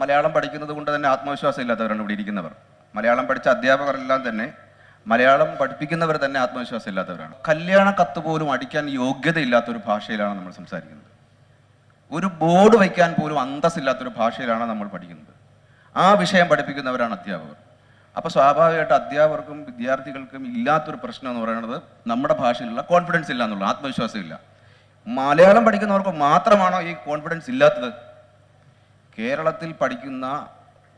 മലയാളം പഠിക്കുന്നത് കൊണ്ട് തന്നെ ആത്മവിശ്വാസം ഇല്ലാത്തവരാണ് ഇവിടെ ഇരിക്കുന്നവർ. മലയാളം പഠിച്ച അധ്യാപകരെല്ലാം തന്നെ മലയാളം പഠിപ്പിക്കുന്നവർ തന്നെ ആത്മവിശ്വാസം ഇല്ലാത്തവരാണ്. കല്യാണ കത്ത് പോലും അടിക്കാൻ യോഗ്യതയില്ലാത്ത ഒരു ഭാഷയിലാണ് നമ്മൾ സംസാരിക്കുന്നത്. ഒരു ബോർഡ് വയ്ക്കാൻ പോലും അന്തസ്സില്ലാത്തൊരു ഭാഷയിലാണ് നമ്മൾ പഠിക്കുന്നത്. ആ വിഷയം പഠിപ്പിക്കുന്നവരാണ് അധ്യാപകർ. അപ്പോൾ സ്വാഭാവികമായിട്ട് അധ്യാപകർക്കും വിദ്യാർത്ഥികൾക്കും ഇല്ലാത്തൊരു പ്രശ്നം എന്ന് പറയുന്നത് നമ്മുടെ ഭാഷയിലുള്ള കോൺഫിഡൻസ് ഇല്ല എന്നുള്ള ആത്മവിശ്വാസം ഇല്ല. മലയാളം പഠിക്കുന്നവർക്ക് മാത്രമാണോ ഈ കോൺഫിഡൻസ് ഇല്ലാത്തത്? കേരളത്തിൽ പഠിക്കുന്ന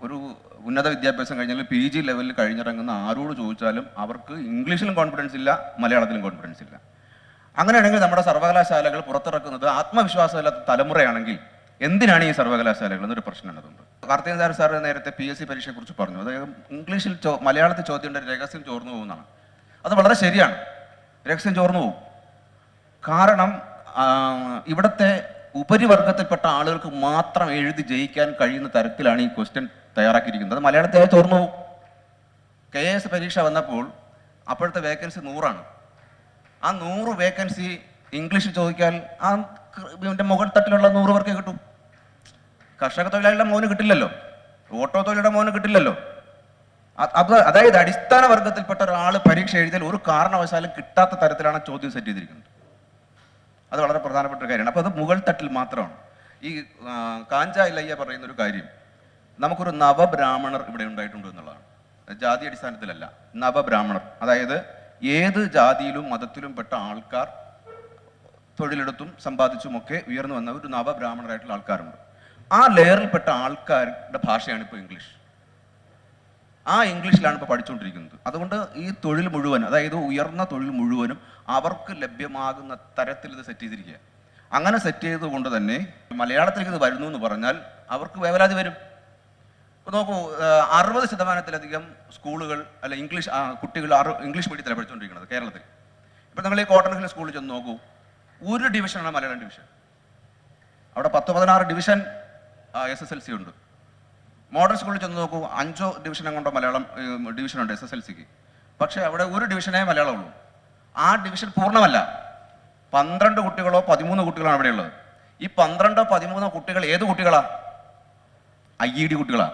ഒരു ഉന്നത വിദ്യാഭ്യാസം കഴിഞ്ഞാൽ പി ജി ലെവലിൽ കഴിഞ്ഞിറങ്ങുന്ന ആരോട് ചോദിച്ചാലും അവർക്ക് ഇംഗ്ലീഷിലും കോൺഫിഡൻസ് ഇല്ല മലയാളത്തിലും കോൺഫിഡൻസ് ഇല്ല. അങ്ങനെയാണെങ്കിൽ നമ്മുടെ സർവകലാശാലകൾ പുറത്തിറക്കുന്നത് ആത്മവിശ്വാസമില്ലാത്ത തലമുറയാണെങ്കിൽ എന്തിനാണ് ഈ സർവകലാശാലകൾ എന്നൊരു പ്രശ്നമാണ് അതുകൊണ്ട് കാർത്തികദാർ സാർ നേരത്തെ പി എസ് സി പരീക്ഷയെക്കുറിച്ച് പറഞ്ഞു. അതായത് ഇംഗ്ലീഷിൽ ചോ മലയാളത്തിൽ ചോദ്യം രഹസ്യം ചോർന്നു പോകുന്നതാണ്. അത് വളരെ ശരിയാണ്. രഹസ്യം ചോർന്നു പോകും. കാരണം ഇവിടുത്തെ ഉപരിവർഗത്തിൽപ്പെട്ട ആളുകൾക്ക് മാത്രം എഴുതി ജയിക്കാൻ കഴിയുന്ന തരത്തിലാണ് ഈ ക്വസ്റ്റ്യൻ തയ്യാറാക്കിയിരിക്കുന്നത്. മലയാളത്തെ ചോർന്നു പോകും കെ എസ് പരീക്ഷ വന്നപ്പോൾ അപ്പോഴത്തെ വേക്കൻസി നൂറാണ്. ആ നൂറ് വേക്കൻസി ഇംഗ്ലീഷ് ചോദിക്കാൻ ആ ഇതിന്റെ മുകൾ തട്ടിലുള്ള നൂറ് പേർക്ക് കിട്ടും. കർഷക തൊഴിലാളിയുടെ മോന് കിട്ടില്ലല്ലോ. ഓട്ടോ തൊഴിലാളിയുടെ മോന് കിട്ടില്ലല്ലോ. അതായത് അടിസ്ഥാന വർഗത്തിൽപ്പെട്ട ഒരാൾ പരീക്ഷ എഴുതിയാൽ ഒരു കാരണവശാലും കിട്ടാത്ത തരത്തിലാണ് ചോദ്യം സെറ്റ് ചെയ്തിരിക്കുന്നത്. അത് വളരെ പ്രധാനപ്പെട്ട ഒരു കാര്യമാണ്. അപ്പോൾ അത് മുകൾ തട്ടിൽ മാത്രമാണ്. ഈ കാഞ്ച ഇല്ലയ്യ പറയുന്ന ഒരു കാര്യം നമുക്കൊരു നവബ്രാഹ്മണർ ഇവിടെ ഉണ്ടായിട്ടുണ്ട് എന്നുള്ളതാണ്. ജാതി അടിസ്ഥാനത്തിലല്ല നവബ്രാഹ്മണർ. അതായത് ഏത് ജാതിയിലും മതത്തിലും പെട്ട ആൾക്കാർ തൊഴിലെടുത്തും സമ്പാദിച്ചും ഒക്കെ ഉയർന്നു വന്ന ഒരു നവബ്രാഹ്മണരായിട്ടുള്ള ആൾക്കാരുണ്ട്. ആ ലെയറിൽപ്പെട്ട ആൾക്കാരുടെ ഭാഷയാണ് ഇപ്പോൾ ഇംഗ്ലീഷ്. ആ ഇംഗ്ലീഷിലാണ് ഇപ്പോൾ പഠിച്ചുകൊണ്ടിരിക്കുന്നത് അതുകൊണ്ട് ഈ തൊഴിൽ മുഴുവൻ അതായത് ഉയർന്ന തൊഴിൽ മുഴുവനും അവർക്ക് ലഭ്യമാകുന്ന തരത്തിൽ ഇത് സെറ്റ് ചെയ്തിരിക്കുക. അങ്ങനെ സെറ്റ് ചെയ്തുകൊണ്ട് തന്നെ മലയാളത്തിലേക്ക് ഇത് വരുന്നു എന്ന് പറഞ്ഞാൽ അവർക്ക് വേവലാതി വരും. ഇപ്പോൾ നോക്കൂ അറുപത് ശതമാനത്തിലധികം സ്കൂളുകൾ അല്ല ഇംഗ്ലീഷ് കുട്ടികൾ അറു ഇംഗ്ലീഷ് മീഡിയത്തിൽ പഠിച്ചുകൊണ്ടിരിക്കുന്നത് കേരളത്തിൽ. ഇപ്പം നിങ്ങൾ ഈ കോട്ടൺ ഹിൽ സ്കൂളിൽ ചെന്ന് നോക്കൂ ഒരു ഡിവിഷനാണ് മലയാളം ഡിവിഷൻ അവിടെ പത്ത് പതിനാറ് division S S L C ഉണ്ട്. മോഡൽ സ്കൂളിൽ ചെന്ന് നോക്കൂ അഞ്ചോ ഡിവിഷനും കൊണ്ടോ മലയാളം ഡിവിഷൻ ഉണ്ട് എസ് എസ് എൽ സിക്ക് പക്ഷേ അവിടെ ഒരു ഡിവിഷനേ മലയാളം ഉള്ളൂ ആ ഡിവിഷൻ പൂർണമല്ല. പന്ത്രണ്ട് കുട്ടികളോ പതിമൂന്ന് കുട്ടികളാണ് അവിടെയുള്ളത് ഈ പന്ത്രണ്ടോ പതിമൂന്നോ കുട്ടികൾ ഏത് കുട്ടികളാ? ഐ ഇ ഡി കുട്ടികളാ.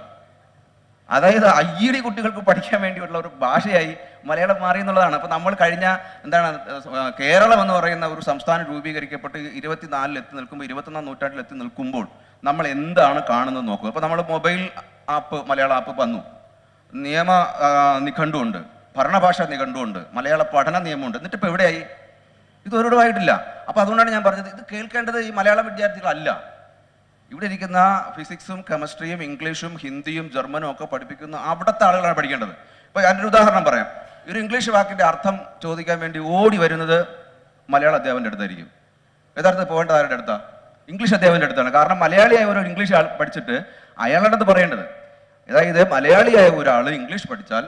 അതായത് ഐ ഇ ഡി കുട്ടികൾക്ക് പഠിക്കാൻ വേണ്ടിയുള്ള ഒരു ഭാഷയായി മലയാളം മാറി എന്നുള്ളതാണ്. അപ്പം നമ്മൾ കഴിഞ്ഞ എന്താണ് കേരളം എന്ന് പറയുന്ന ഒരു സംസ്ഥാനം രൂപീകരിക്കപ്പെട്ട് ഇരുപത്തിനാലിൽ എത്തി നിൽക്കുമ്പോൾ ഇരുപത്തൊന്നാം നൂറ്റാണ്ടിൽ എത്തി നിൽക്കുമ്പോൾ നമ്മൾ എന്താണ് കാണുന്നത് നോക്കുക. അപ്പോൾ നമ്മൾ മൊബൈൽ ആപ്പ് മലയാള ആപ്പ് വന്നു. നിയമ നിഘണ്ടുണ്ട്. ഭരണഭാഷ നിഘണ്ടുണ്ട്. മലയാള പഠന നിയമമുണ്ട്. എന്നിട്ട് ഇപ്പൊ എവിടെയായി? ഇത് ഒരിടമായിട്ടില്ല. അപ്പൊ അതുകൊണ്ടാണ് ഞാൻ പറഞ്ഞത് ഇത് കേൾക്കേണ്ടത് ഈ മലയാള വിദ്യാർത്ഥികളല്ല. ഇവിടെ ഇരിക്കുന്ന ഫിസിക്സും കെമിസ്ട്രിയും ഇംഗ്ലീഷും ഹിന്ദിയും ജർമ്മനും ഒക്കെ പഠിപ്പിക്കുന്ന അവിടുത്തെ ആളുകളാണ് പഠിക്കേണ്ടത്. ഇപ്പൊ ഞാനൊരു ഉദാഹരണം പറയാം. ഒരു ഇംഗ്ലീഷ് വാക്കിന്റെ അർത്ഥം ചോദിക്കാൻ വേണ്ടി ഓടി വരുന്നത് മലയാള അധ്യാപന്റെ അടുത്തായിരിക്കും. യഥാർത്ഥത്തിൽ പോകേണ്ടത് ആരുടെ അടുത്താ? ഇംഗ്ലീഷ് അദ്ദേഹത്തിന്റെ അടുത്താണ്. കാരണം മലയാളിയായ ഒരു ഇംഗ്ലീഷ് ആൾ പഠിച്ചിട്ട് അയാളുടെ അടുത്ത് പറയേണ്ടത് അതായത് മലയാളിയായ ഒരാൾ ഇംഗ്ലീഷ് പഠിച്ചാൽ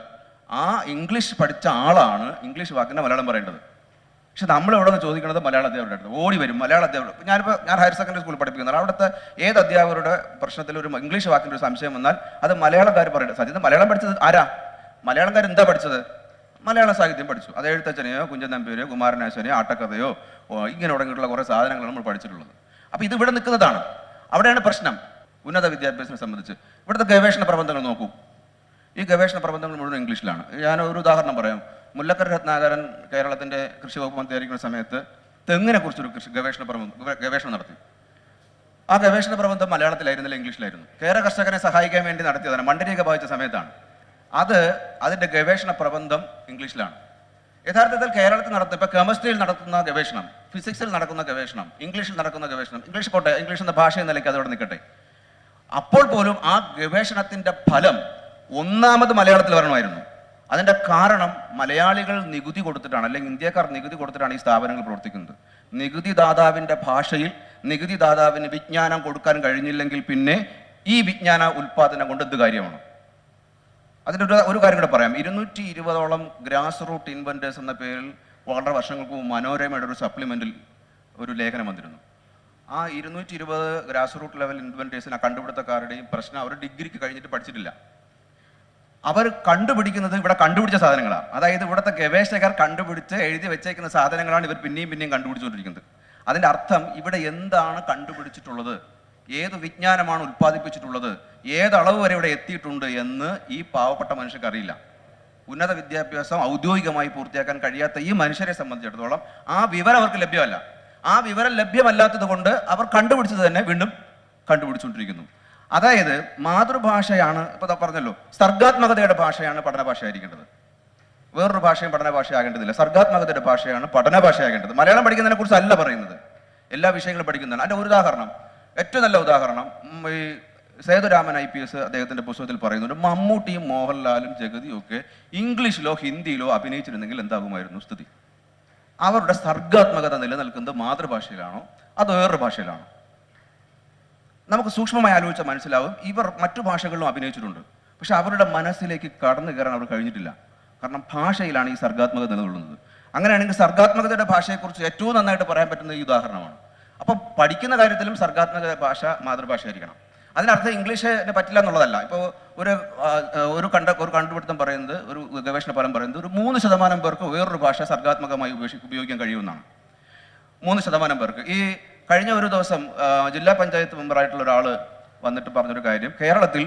ആ ഇംഗ്ലീഷ് പഠിച്ച ആളാണ് ഇംഗ്ലീഷ് വാക്കിന്റെ മലയാളം പറയേണ്ടത്. പക്ഷെ നമ്മൾ ഇവിടെ നിന്ന് ചോദിക്കുന്നത് മലയാള അധ്യാപകരുടെ അടുത്ത്. ഓടി വരും മലയാള അധ്യാപകർ. ഞാനിപ്പോൾ ഞാൻ ഹയർ സെക്കൻഡറി സ്കൂളിൽ പഠിപ്പിക്കുന്നത് അവിടുത്തെ ഏത് അധ്യാപകരുടെ പ്രശ്നത്തിൽ ഒരു ഇംഗ്ലീഷ് വാക്കിന്റെ ഒരു സംശയം വന്നാൽ അത് മലയാളക്കാർ പറയേണ്ടത്. സത്യത്തിൽ മലയാളം പഠിച്ചത് ആരാ? മലയാളക്കാർ എന്താ പഠിച്ചത്? മലയാള സാഹിത്യം പഠിച്ചു. അത് എഴുത്തച്ഛനെയോ കുഞ്ചൻ നമ്പ്യൂരെയോ കുമാരനാശനെയോ ആട്ടക്കഥയോ ഇങ്ങനെ തുടങ്ങിയിട്ടുള്ള കുറേ സാധനങ്ങളാണ് നമ്മൾ പഠിച്ചിട്ടുള്ളത്. അപ്പോൾ ഇത് ഇവിടെ നിൽക്കുന്നതാണ്. അവിടെയാണ് പ്രശ്നം. ഉന്നത വിദ്യാഭ്യാസത്തെ സംബന്ധിച്ച്. ഇവിടുത്തെ ഗവേഷണ പ്രബന്ധങ്ങൾ നോക്കൂ. ഈ ഗവേഷണ പ്രബന്ധങ്ങൾ മുഴുവൻ ഇംഗ്ലീഷിലാണ്. ഞാൻ ഒരു ഉദാഹരണം പറയാം. മുല്ലക്കര രത്നാകരൻ കേരളത്തിന്റെ കൃഷി വകുപ്പ് മന്ത്രി മന്ത്രിയായിരിക്കുന്ന സമയത്ത് തെങ്ങിനെ കുറിച്ചൊരു കൃഷി ഗവേഷണ പ്രബന്ധം ഗവേഷണം നടത്തി. ആ ഗവേഷണ പ്രബന്ധം മലയാളത്തിലായിരുന്നില്ല ഇംഗ്ലീഷിലായിരുന്നു. കേരള കർഷകനെ സഹായിക്കാൻ വേണ്ടി നടത്തിയതാണ്. മണ്ഡലീക ബാധിച്ച സമയത്താണ്. അത് അതിന്റെ ഗവേഷണ പ്രബന്ധം ഇംഗ്ലീഷിലാണ്. യഥാർത്ഥത്തിൽ കേരളത്തിൽ നടത്തുന്ന ഇപ്പോൾ കെമിസ്ട്രിയിൽ നടത്തുന്ന ഗവേഷണം ഫിസിക്സിൽ നടക്കുന്ന ഗവേഷണം ഇംഗ്ലീഷിൽ നടക്കുന്ന ഗവേഷണം ഇംഗ്ലീഷ് പോട്ടെ ഇംഗ്ലീഷ് എന്ന ഭാഷ എന്ന നിലയ്ക്ക് അതോടെ നിൽക്കട്ടെ. അപ്പോൾ പോലും ആ ഗവേഷണത്തിന്റെ ഫലം ഒന്നാമത് മലയാളത്തിൽ വരണമായിരുന്നു. അതിന്റെ കാരണം മലയാളികൾ നികുതി കൊടുത്തിട്ടാണ് അല്ലെങ്കിൽ ഇന്ത്യക്കാർ നികുതി കൊടുത്തിട്ടാണ് ഈ സ്ഥാപനങ്ങൾ പ്രവർത്തിക്കുന്നത്. നികുതിദാതാവിന്റെ ഭാഷയിൽ നികുതിദാതാവിന് വിജ്ഞാനം കൊടുക്കാൻ കഴിഞ്ഞില്ലെങ്കിൽ പിന്നെ ഈ വിജ്ഞാന ഉൽപാദനം കൊണ്ട് എന്ത് കാര്യമാണ്? അതിന്റെ ഒരു ഒരു കാര്യം കൂടെ പറയാം. ഇരുന്നൂറ്റി ഇരുപതോളം ഗ്രാസ് റൂട്ട് ഇൻവെന്റേഴ്സ് എന്ന പേരിൽ വളരെ വർഷങ്ങൾക്ക് മുമ്പ് മനോരമയുടെ ഒരു സപ്ലിമെന്റിൽ ഒരു ലേഖനം വന്നിരുന്നു. ആ ഇരുന്നൂറ്റി ഇരുപത് ഗ്രാസ് റൂട്ട് ലെവൽ ഇൻവെന്റേഴ്സിന് ആ കണ്ടുപിടുത്തക്കാരുടെയും പ്രശ്നം അവർ ഡിഗ്രിക്ക് കഴിഞ്ഞിട്ട് പഠിച്ചിട്ടില്ല. അവർ കണ്ടുപിടിക്കുന്നത് ഇവിടെ കണ്ടുപിടിച്ച സാധനങ്ങളാണ് അതായത് ഇവിടുത്തെ ഗവേഷകർ കണ്ടുപിടിച്ച് എഴുതി വെച്ചേക്കുന്ന സാധനങ്ങളാണ് ഇവർ പിന്നെയും പിന്നെയും കണ്ടുപിടിച്ചുകൊണ്ടിരിക്കുന്നത്. അതിന്റെ അർത്ഥം ഇവിടെ എന്താണ് കണ്ടുപിടിച്ചിട്ടുള്ളത്? ഏത് വിജ്ഞാനമാണ് ഉൽപ്പാദിപ്പിച്ചിട്ടുള്ളത് ഏത് അളവ് വരെ ഇവിടെ എത്തിയിട്ടുണ്ട് എന്ന് ഈ പാവപ്പെട്ട മനുഷ്യർക്ക് അറിയില്ല. ഉന്നത വിദ്യാഭ്യാസം ഔദ്യോഗികമായി പൂർത്തിയാക്കാൻ കഴിയാത്ത ഈ മനുഷ്യരെ സംബന്ധിച്ചിടത്തോളം ആ വിവരം അവർക്ക് ലഭ്യമല്ല. ആ വിവരം ലഭ്യമല്ലാത്തത് കൊണ്ട് അവർ കണ്ടുപിടിച്ചത് തന്നെ വീണ്ടും കണ്ടുപിടിച്ചുകൊണ്ടിരിക്കുന്നു. അതായത് മാതൃഭാഷയാണ് ഇപ്പോൾ പറഞ്ഞല്ലോ സർഗാത്മകതയുടെ ഭാഷയാണ് പഠന ഭാഷയായിരിക്കേണ്ടത് വേറൊരു ഭാഷയും പഠന ഭാഷയാകേണ്ടതില്ല സർഗാത്മകതയുടെ ഭാഷയാണ് പഠന ഭാഷയാകേണ്ടത് മലയാളം പഠിക്കുന്നതിനെ കുറിച്ച് അല്ല പറയുന്നത്. എല്ലാ വിഷയങ്ങളും പഠിക്കുന്നതാണ്. അതിന്റെ ഒരു ഉദാഹരണം ഏറ്റവും നല്ല ഉദാഹരണം ഈ സേതുരാമൻ ഐ പി എസ് അദ്ദേഹത്തിന്റെ പുസ്തകത്തിൽ പറയുന്നുണ്ട് മമ്മൂട്ടിയും മോഹൻലാലും ജഗതിയും ഒക്കെ ഇംഗ്ലീഷിലോ ഹിന്ദിയിലോ അഭിനയിച്ചിരുന്നെങ്കിൽ എന്താകുമായിരുന്നു സ്ഥിതി? അവരുടെ സർഗാത്മകത നിലനിൽക്കുന്നത് മാതൃഭാഷയിലാണോ? അതോ വേറൊരു ഭാഷയിലാണോ? നമുക്ക് സൂക്ഷ്മമായി ആലോചിച്ചാൽ മനസ്സിലാവും ഇവർ മറ്റു ഭാഷകളിലും അഭിനയിച്ചിട്ടുണ്ട്. പക്ഷെ അവരുടെ മനസ്സിലേക്ക് കടന്നു കയറാൻ അവർ കഴിഞ്ഞിട്ടില്ല. കാരണം ഭാഷയിലാണ് ഈ സർഗാത്മകത നിലകൊള്ളുന്നത് അങ്ങനെയാണെങ്കിൽ സർഗാത്മകതയുടെ ഭാഷയെക്കുറിച്ച് ഏറ്റവും നന്നായിട്ട് പറയാൻ പറ്റുന്ന ഈ ഉദാഹരണമാണ്. അപ്പം പഠിക്കുന്ന കാര്യത്തിലും സർഗാത്മക ഭാഷ മാതൃഭാഷ മാതൃഭാഷയായിരിക്കണം. അതിനർത്ഥം ഇംഗ്ലീഷിന് പറ്റില്ല എന്നുള്ളതല്ല. ഇപ്പോൾ ഒരു ഒരു കണ്ട ഒരു കണ്ടുപിടുത്തം പറയുന്നത് ഒരു ഗവേഷണ ഫലം പറയുന്നത് ഒരു മൂന്ന് ശതമാനം പേർക്ക് വേറൊരു ഭാഷ സർഗാത്മകമായി ഉപയോഗിക്കാൻ കഴിയുമെന്നാണ്. മൂന്ന് ശതമാനം പേർക്ക്. ഈ കഴിഞ്ഞ ഒരു ദിവസം ജില്ലാ പഞ്ചായത്ത് മെമ്പറായിട്ടുള്ള ഒരാൾ വന്നിട്ട് പറഞ്ഞൊരു കാര്യം. കേരളത്തിൽ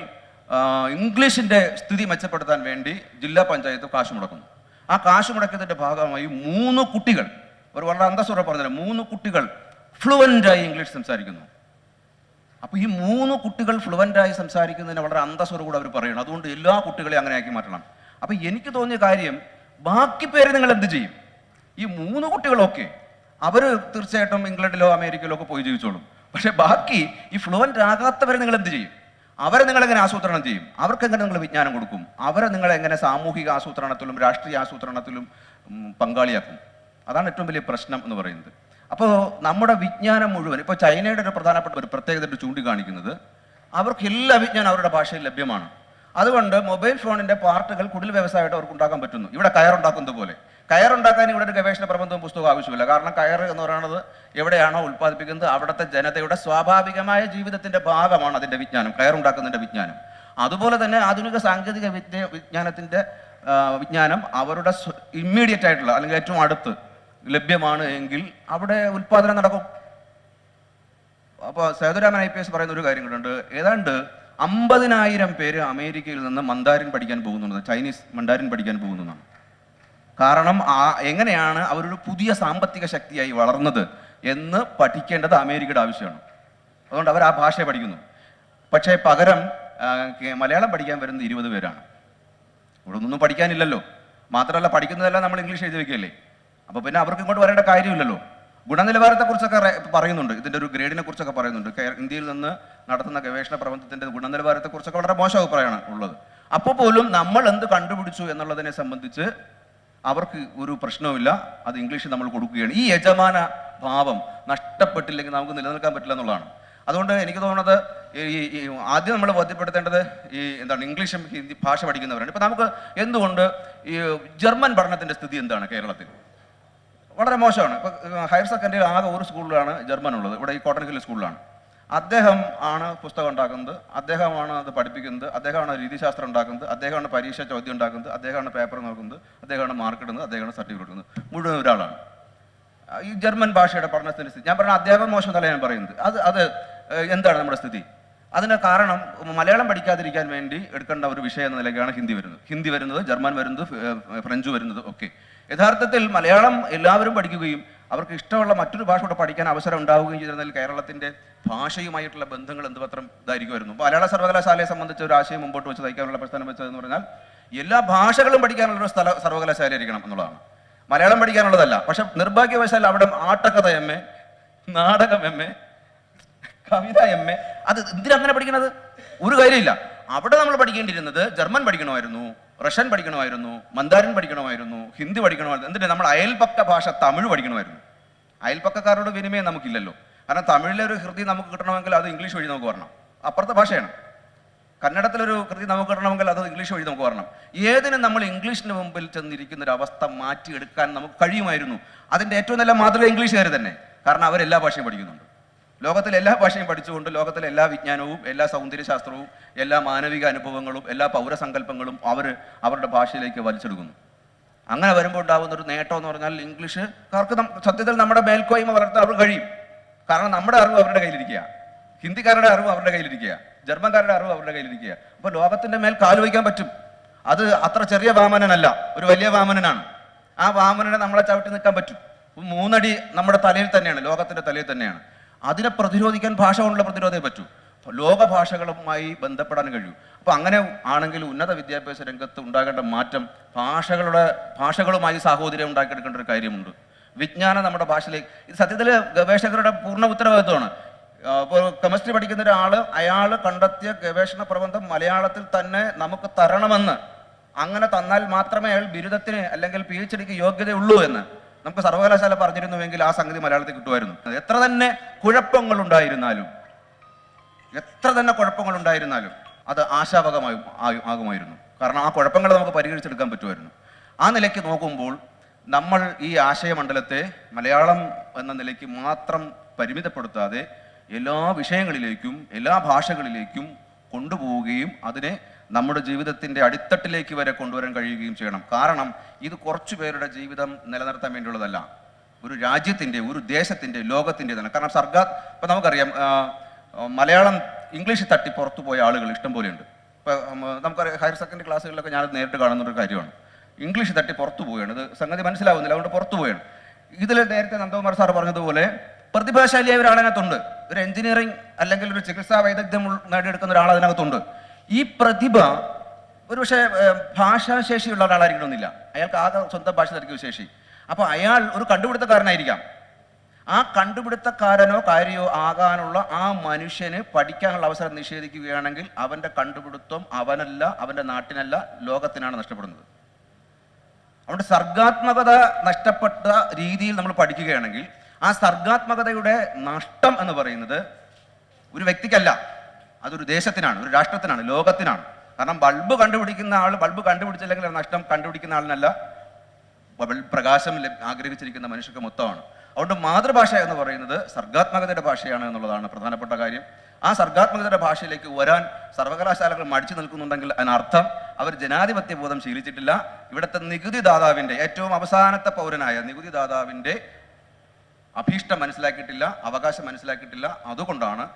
ഇംഗ്ലീഷിന്റെ സ്ഥിതി മെച്ചപ്പെടുത്താൻ വേണ്ടി ജില്ലാ പഞ്ചായത്ത് കാശ് മുടക്കുന്നു. ആ കാശ് മുടക്കിയതിന്റെ ഭാഗമായി മൂന്ന് കുട്ടികൾ ഒരു വളരെ അന്തസ്സുറ പറഞ്ഞില്ല മൂന്ന് കുട്ടികൾ ഫ്ലുവന്റായി ഇംഗ്ലീഷ് സംസാരിക്കുന്നു. അപ്പോൾ ഈ മൂന്ന് കുട്ടികൾ ഫ്ലുവന്റായി സംസാരിക്കുന്നതിന് വളരെ അന്തസ്വരം കൂടെ അവർ പറയണം. അതുകൊണ്ട് എല്ലാ കുട്ടികളെയും അങ്ങനെ ആക്കി മാറ്റണം. അപ്പോൾ എനിക്ക് തോന്നിയ കാര്യം ബാക്കി പേര് നിങ്ങൾ എന്ത് ചെയ്യും? ഈ മൂന്ന് കുട്ടികളൊക്കെ അവർ തീർച്ചയായിട്ടും ഇംഗ്ലണ്ടിലോ അമേരിക്കയിലോ ഒക്കെ പോയി ജീവിച്ചോളും. പക്ഷേ ബാക്കി ഈ ഫ്ലുവന്റ് ആകാത്തവരെ നിങ്ങൾ എന്ത് ചെയ്യും? അവരെ നിങ്ങൾ എങ്ങനെ ആസൂത്രണം ചെയ്യും? അവർക്ക് എങ്ങനെ നിങ്ങൾ വിജ്ഞാനം കൊടുക്കും? അവരെ നിങ്ങൾ എങ്ങനെ സാമൂഹിക ആസൂത്രണത്തിലും രാഷ്ട്രീയ ആസൂത്രണത്തിലും പങ്കാളിയാക്കും? അതാണ് ഏറ്റവും വലിയ പ്രശ്നം എന്ന് പറയുന്നത്. അപ്പോൾ നമ്മുടെ വിജ്ഞാനം മുഴുവൻ ഇപ്പോൾ ചൈനയുടെ ഒരു പ്രധാനപ്പെട്ട ഒരു പ്രത്യേകത ചൂണ്ടിക്കാണിക്കുന്നത് അവർക്ക് എല്ലാ വിജ്ഞാനം അവരുടെ ഭാഷയിൽ ലഭ്യമാണ്. അതുകൊണ്ട് മൊബൈൽ ഫോണിന്റെ പാർട്ടുകൾ കുടിൽ വ്യവസായമായിട്ട് അവർക്ക് ഉണ്ടാക്കാൻ പറ്റുന്നു. ഇവിടെ കയറുണ്ടാക്കുന്നത് പോലെ. കയറുണ്ടാക്കാൻ ഇവിടെ ഒരു ഗവേഷണ പ്രബന്ധവും പുസ്തകവും ആവശ്യമില്ല. കാരണം കയർ എന്ന് പറയുന്നത് എവിടെയാണോ ഉൽപ്പാദിപ്പിക്കുന്നത് അവിടുത്തെ ജനതയുടെ സ്വാഭാവികമായ ജീവിതത്തിന്റെ ഭാഗമാണ് അതിന്റെ വിജ്ഞാനം കയറുണ്ടാക്കുന്നതിന്റെ വിജ്ഞാനം. അതുപോലെ തന്നെ ആധുനിക സാങ്കേതിക വിദ്യ വിജ്ഞാനത്തിന്റെ വിജ്ഞാനം അവരുടെ ഇമ്മീഡിയറ്റ് ആയിട്ടുള്ള അല്ലെങ്കിൽ ഏറ്റവും അടുത്ത് ലഭ്യമാണ് എങ്കിൽ അവിടെ ഉൽപാദനം നടക്കും. അപ്പോൾ സേതുരാമൻ ഐ പി എസ് പറയുന്ന ഒരു കാര്യം കൂടെ ഏതാണ്ട് അമ്പതിനായിരം പേര് അമേരിക്കയിൽ നിന്ന് മന്ദാരിൻ പഠിക്കാൻ പോകുന്നുണ്ട്. ചൈനീസ് മന്ദാരിൻ പഠിക്കാൻ പോകുന്നതാണ്. കാരണം ആ എങ്ങനെയാണ് അവരൊരു പുതിയ സാമ്പത്തിക ശക്തിയായി വളർന്നത് എന്ന് പഠിക്കേണ്ടത് അമേരിക്കയുടെ ആവശ്യമാണ്. അതുകൊണ്ട് അവർ ആ ഭാഷ പഠിക്കുന്നു. പക്ഷേ പകരം മലയാളം പഠിക്കാൻ വരുന്നത് ഇരുപത് പേരാണ്. ഇവിടെ ഒന്നും പഠിക്കാനില്ലല്ലോ. മാത്രമല്ല പഠിക്കുന്നതെല്ലാം നമ്മൾ ഇംഗ്ലീഷ് എഴുതി വെക്കുകയല്ലേ? അപ്പോൾ പിന്നെ അവർക്ക് ഇങ്ങോട്ട് വരേണ്ട കാര്യമില്ലല്ലോ. ഗുണനിലവാരത്തെ കുറിച്ചൊക്കെ പറയുന്നുണ്ട്. ഇതിന്റെ ഒരു ഗ്രേഡിനെ കുറിച്ചൊക്കെ പറയുന്നുണ്ട്. ഇന്ത്യയിൽ നിന്ന് നടത്തുന്ന ഗവേഷണ പ്രബന്ധത്തിന്റെ ഗുണനിലവാരത്തെ കുറിച്ചൊക്കെ വളരെ മോശം അഭിപ്രായമാണ് ഉള്ളത്. അപ്പോൾ പോലും നമ്മൾ എന്ത് കണ്ടുപിടിച്ചു എന്നുള്ളതിനെ സംബന്ധിച്ച് അവർക്ക് ഒരു പ്രശ്നവുമില്ല. അത് ഇംഗ്ലീഷിൽ നമ്മൾ കൊടുക്കുകയാണ്. ഈ യജമാന ഭാവം നഷ്ടപ്പെട്ടില്ലെങ്കിൽ നമുക്ക് നിലനിൽക്കാൻ പറ്റില്ല എന്നുള്ളതാണ്. അതുകൊണ്ട് എനിക്ക് തോന്നുന്നത് ഈ ആദ്യം നമ്മൾ ബോധ്യപ്പെടുത്തേണ്ടത് ഈ എന്താണ് ഇംഗ്ലീഷും ഹിന്ദി ഭാഷ പഠിക്കുന്നവരാണ്. ഇപ്പം നമുക്ക് എന്തുകൊണ്ട് ഈ ജർമ്മൻ പഠനത്തിന്റെ സ്ഥിതി എന്താണ് കേരളത്തിൽ? വളരെ മോശമാണ്. ഇപ്പോൾ ഹയർ സെക്കൻഡറി ആകെ ഒരു സ്കൂളിലാണ് ജർമ്മൻ ഉള്ളത്. ഇവിടെ ഈ കോട്ടൺ ഹിൽ സ്കൂളിലാണ്. അദ്ദേഹം ആണ് പുസ്തകം ഉണ്ടാക്കുന്നത്. അദ്ദേഹമാണ് അത് പഠിപ്പിക്കുന്നത്. അദ്ദേഹമാണ് രീതിശാസ്ത്രം ഉണ്ടാക്കുന്നത്. അദ്ദേഹമാണ് പരീക്ഷ ചോദ്യം ഉണ്ടാക്കുന്നത്. അദ്ദേഹമാണ് പേപ്പർ നോക്കുന്നത്. അദ്ദേഹമാണ് മാർക്ക് ഇടുന്നത്. അദ്ദേഹമാണ് സർട്ടിഫിക്കറ്റ് കൊടുക്കുന്നത്. മുഴുവൻ ഒരാളാണ്. ഈ ജർമ്മൻ ഭാഷയുടെ പഠനത്തിന്റെ സ്ഥിതി ഞാൻ പറഞ്ഞ അദ്ദേഹം മോശം എന്നല്ല ഞാൻ പറയുന്നത്. അത് അത് എന്താണ് നമ്മുടെ സ്ഥിതി? അതിന് കാരണം മലയാളം പഠിക്കാതിരിക്കാൻ വേണ്ടി എടുക്കേണ്ട ഒരു വിഷയം എന്ന നിലയ്ക്കാണ് ഹിന്ദി വരുന്നത്. ഹിന്ദി വരുന്നത് ജർമ്മൻ വരുന്നത് ഫ്രഞ്ച് വരുന്നത് ഒക്കെ. യഥാർത്ഥത്തിൽ മലയാളം എല്ലാവരും പഠിക്കുകയും അവർക്ക് ഇഷ്ടമുള്ള മറ്റൊരു ഭാഷ കൂടെ പഠിക്കാൻ അവസരം ഉണ്ടാവുകയും ചെയ്തിരുന്നതിൽ കേരളത്തിന്റെ ഭാഷയുമായിട്ടുള്ള ബന്ധങ്ങൾ എന്തുമാത്രം ഇതായിരിക്കുമായിരുന്നു. മലയാള സർവകലാശാലയെ സംബന്ധിച്ച ഒരു ആശയം മുമ്പോട്ട് വെച്ച് തയ്ക്കാനുള്ള പ്രസ്ഥാനം വെച്ചതെന്ന് പറഞ്ഞാൽ എല്ലാ ഭാഷകളും പഠിക്കാനുള്ള ഒരു സ്ഥല സർവകലാശാല ആയിരിക്കണം എന്നുള്ളതാണ്. മലയാളം പഠിക്കാനുള്ളതല്ല. പക്ഷെ നിർഭാഗ്യവശാൽ അവിടെ ആട്ടക്കഥ എം എ നാടകം എം എ കവിത എം എ അത് എന്തിനങ്ങനെ പഠിക്കണത്? ഒരു കാര്യമില്ല അവിടെ നമ്മൾ പഠിക്കേണ്ടിയിരുന്നത് ജർമ്മൻ പഠിക്കണമായിരുന്നു റഷ്യൻ പഠിക്കണമായിരുന്നു മന്ദാരൻ പഠിക്കണമായിരുന്നു ഹിന്ദി പഠിക്കണമായിരുന്നു. എന്നിട്ട് നമ്മൾ അയൽപക്ക ഭാഷ തമിഴ് പഠിക്കണമായിരുന്നു. അയൽപക്കക്കാരോട് വിനിമയം നമുക്കില്ലല്ലോ. കാരണം തമിഴിലെ ഒരു ഹൃദി നമുക്ക് കിട്ടണമെങ്കിൽ അത് ഇംഗ്ലീഷ് വഴി നമുക്ക് വരണം. അപ്പുറത്തെ ഭാഷയാണ്. കന്നഡത്തിലൊരു കൃതി നമുക്ക് കിട്ടണമെങ്കിൽ അത് ഇംഗ്ലീഷ് വഴി നമുക്ക് വരണം. ഏതിനും നമ്മൾ ഇംഗ്ലീഷിന് മുമ്പിൽ ചെന്നിരിക്കുന്ന ഒരു അവസ്ഥ മാറ്റിയെടുക്കാൻ നമുക്ക് കഴിയുമായിരുന്നു. അതിന്റെ ഏറ്റവും നല്ല മാതൃക ഇംഗ്ലീഷുകാർ തന്നെ. കാരണം അവരെല്ലാ ഭാഷയും പഠിക്കുന്നുണ്ട്. ലോകത്തിലെ എല്ലാ ഭാഷയും പഠിച്ചുകൊണ്ട് ലോകത്തിലെ എല്ലാ വിജ്ഞാനവും എല്ലാ സൗന്ദര്യശാസ്ത്രവും എല്ലാ മാനവിക അനുഭവങ്ങളും എല്ലാ പൗരസങ്കല്പങ്ങളും അവർ അവരുടെ ഭാഷയിലേക്ക് വലിച്ചെടുക്കുന്നു. അങ്ങനെ വരുമ്പോൾ ഉണ്ടാകുന്ന ഒരു നേട്ടം എന്ന് പറഞ്ഞാൽ ഇംഗ്ലീഷുകാർക്ക് നം- സത്യത്തിൽ നമ്മുടെ മേൽക്കോയ്മ വളർത്താൻ അവർക്ക് കഴിയും. കാരണം നമ്മുടെ അറിവ് അവരുടെ കയ്യിലിരിക്കുക. ഹിന്ദിക്കാരുടെ അറിവ് അവരുടെ കയ്യിലിരിക്കുക. ജർമ്മൻകാരുടെ അറിവ് അവരുടെ കയ്യിലിരിക്കുക. അപ്പോൾ ലോകത്തിന്റെ മേൽ കാൽ വയ്ക്കാൻ പറ്റും. അത് അത്ര ചെറിയ വാമനനല്ല. ഒരു വലിയ വാമനനാണ്. ആ വാമനനെ നമ്മളെ ചവിട്ടി നിൽക്കാൻ പറ്റും. മൂന്നടി നമ്മുടെ തലയിൽ തന്നെയാണ്. ലോകത്തിന്റെ തലയിൽ തന്നെയാണ്. അതിനെ പ്രതിരോധിക്കാൻ ഭാഷ കൊണ്ടുള്ള പ്രതിരോധമേ പറ്റൂ. ലോക ഭാഷകളുമായി ബന്ധപ്പെടാൻ കഴിയൂ. അപ്പൊ അങ്ങനെ ആണെങ്കിൽ ഉന്നത വിദ്യാഭ്യാസ രംഗത്ത് ഉണ്ടാകേണ്ട മാറ്റം ഭാഷകളുടെ ഭാഷകളുമായി സാഹോദര്യം ഉണ്ടാക്കിയെടുക്കേണ്ട ഒരു കാര്യമുണ്ട്. വിജ്ഞാനം നമ്മുടെ ഭാഷയിലേക്ക് ഇത് സത്യത്തിൽ ഗവേഷകരുടെ പൂർണ ഉത്തരവാദിത്വമാണ്. ഇപ്പോൾ കെമിസ്ട്രി പഠിക്കുന്ന ഒരാൾ അയാൾ കണ്ടെത്തിയ ഗവേഷണ പ്രബന്ധം മലയാളത്തിൽ തന്നെ നമുക്ക് തരണമെന്ന്. അങ്ങനെ തന്നാൽ മാത്രമേ അയാൾ ബിരുദത്തിന് അല്ലെങ്കിൽ പി എച്ച് ഡിക്ക് യോഗ്യതയുള്ളൂ എന്ന്. നമുക്ക് സർവകലാശാല പറഞ്ഞിരുന്നുവെങ്കിൽ ആ സംഗതി മലയാളത്തിൽ കിട്ടുമായിരുന്നു. എത്ര തന്നെ കുഴപ്പങ്ങൾ ഉണ്ടായിരുന്നാലും എത്ര തന്നെ കുഴപ്പങ്ങൾ ഉണ്ടായിരുന്നാലും അത് ആശാവകമായി ആകുമായിരുന്നു. കാരണം ആ കുഴപ്പങ്ങൾ നമുക്ക് പരിഹരിച്ചെടുക്കാൻ പറ്റുമായിരുന്നു. ആ നിലയ്ക്ക് നോക്കുമ്പോൾ നമ്മൾ ഈ ആശയമണ്ഡലത്തെ മലയാളം എന്ന നിലയ്ക്ക് മാത്രം പരിമിതപ്പെടുത്താതെ എല്ലാ വിഷയങ്ങളിലേക്കും എല്ലാ ഭാഷകളിലേക്കും കൊണ്ടുപോവുകയും അതിനെ നമ്മുടെ ജീവിതത്തിന്റെ അടിത്തട്ടിലേക്ക് വരെ കൊണ്ടുവരാൻ കഴിയുകയും ചെയ്യണം. കാരണം ഇത് കുറച്ചു പേരുടെ ജീവിതം നിലനിർത്താൻ വേണ്ടിയുള്ളതല്ല. ഒരു രാജ്യത്തിന്റെ ഒരു ദേശത്തിന്റെ ലോകത്തിന്റെ തന്നെ കാരണം സർക്കാർ ഇപ്പം നമുക്കറിയാം മലയാളം ഇംഗ്ലീഷ് തട്ടി പുറത്തു പോയ ആളുകൾ ഇഷ്ടം പോലെയുണ്ട്. ഇപ്പൊ നമുക്കറിയാം ഹയർ സെക്കൻഡറി ക്ലാസ്സുകളിലൊക്കെ ഞാനത് നേരിട്ട് കാണുന്ന ഒരു കാര്യമാണ്. ഇംഗ്ലീഷ് തട്ടി പുറത്തു പോവുകയാണ്. ഇത് സംഗതി മനസ്സിലാവുന്നില്ല അതുകൊണ്ട് പുറത്തു പോവുകയാണ്. ഇതിൽ നേരത്തെ നന്ദകുമാർ സാർ പറഞ്ഞതുപോലെ പ്രതിഭാശാലിയായ ഒരാൾ അതിനകത്തുണ്ട് ഒരു എഞ്ചിനീയറിംഗ് അല്ലെങ്കിൽ ഒരു ചികിത്സാ വൈദഗ്ധ്യം നേടിയെടുക്കുന്ന ഒരാൾ അതിനകത്തുണ്ട് ഈ പ്രതിഭ ഒരുപക്ഷെ ഭാഷാശേഷിയുള്ള ഒരാളായിരിക്കണമെന്നില്ല. അയാൾക്ക് ആകെ സ്വന്തം ഭാഷ തിരക്കിയ ശേഷി. അപ്പോൾ അയാൾ ഒരു കണ്ടുപിടുത്തക്കാരനായിരിക്കാം. ആ കണ്ടുപിടുത്തക്കാരനോ കാര്യോ ആകാനുള്ള ആ മനുഷ്യന് പഠിക്കാനുള്ള അവസരം നിഷേധിക്കുകയാണെങ്കിൽ അവന്റെ കണ്ടുപിടുത്തം അവനല്ല അവന്റെ നാട്ടിനല്ല ലോകത്തിനാണ് നഷ്ടപ്പെടുന്നത്. അതുകൊണ്ട് സർഗാത്മകത നഷ്ടപ്പെട്ട രീതിയിൽ നമ്മൾ പഠിക്കുകയാണെങ്കിൽ ആ സർഗാത്മകതയുടെ നഷ്ടം എന്ന് പറയുന്നത് ഒരു വ്യക്തിക്കല്ല. അതൊരു ദേശത്തിനാണ് ഒരു രാഷ്ട്രത്തിനാണ് ലോകത്തിനാണ്. കാരണം ബൾബ് കണ്ടുപിടിക്കുന്ന ആൾ ബൾബ് കണ്ടുപിടിച്ചില്ലെങ്കിൽ നഷ്ടം കണ്ടുപിടിക്കുന്ന ആളിനല്ല. പ്രകാശം ആഗ്രഹിച്ചിരിക്കുന്ന മനുഷ്യർക്ക് മൊത്തമാണ്. അതുകൊണ്ട് മാതൃഭാഷ എന്ന് പറയുന്നത് സർഗാത്മകതയുടെ ഭാഷയാണ് എന്നുള്ളതാണ് പ്രധാനപ്പെട്ട കാര്യം. ആ സർഗാത്മകതയുടെ ഭാഷയിലേക്ക് വരാൻ സർവകലാശാലകൾ മടിച്ചു നിൽക്കുന്നുണ്ടെങ്കിൽ അതിനർത്ഥം അവർ ജനാധിപത്യ ബോധം ശീലിച്ചിട്ടില്ല. ഇവിടുത്തെ നികുതിദാതാവിന്റെ ഏറ്റവും അവസാനത്തെ പൗരനായ നികുതിദാതാവിന്റെ അഭീഷ്ടം മനസ്സിലാക്കിയിട്ടില്ല അവകാശം മനസ്സിലാക്കിയിട്ടില്ല. അതുകൊണ്ടാണ്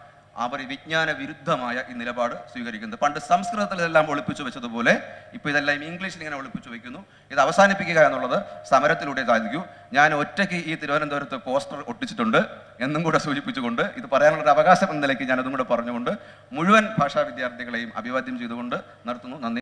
അവർ വിജ്ഞാന വിരുദ്ധമായ ഈ നിലപാട് സ്വീകരിക്കുന്നത്. പണ്ട് സംസ്കൃതത്തിൽ ഇതെല്ലാം ഒളിപ്പിച്ചു വെച്ചതുപോലെ ഇപ്പൊ ഇതെല്ലാം ഇംഗ്ലീഷിൽ ഇങ്ങനെ ഒളിപ്പിച്ചു വെക്കുന്നു. ഇത് അവസാനിപ്പിക്കുക എന്നുള്ളത് സമരത്തിലൂടെ സാധിക്കൂ. ഞാൻ ഒറ്റയ്ക്ക് ഈ തിരുവനന്തപുരത്ത് പോസ്റ്റർ ഒട്ടിച്ചിട്ടുണ്ട് എന്നും കൂടെ സൂചിപ്പിച്ചുകൊണ്ട് ഇത് പറയാനുള്ള ഒരു അവകാശം എന്ന നിലയ്ക്ക് ഞാൻ അതും കൂടെ പറഞ്ഞുകൊണ്ട് മുഴുവൻ ഭാഷാ വിദ്യാർത്ഥികളെയും അഭിവാദ്യം ചെയ്തുകൊണ്ട് നിർത്തുന്നു. നന്ദി.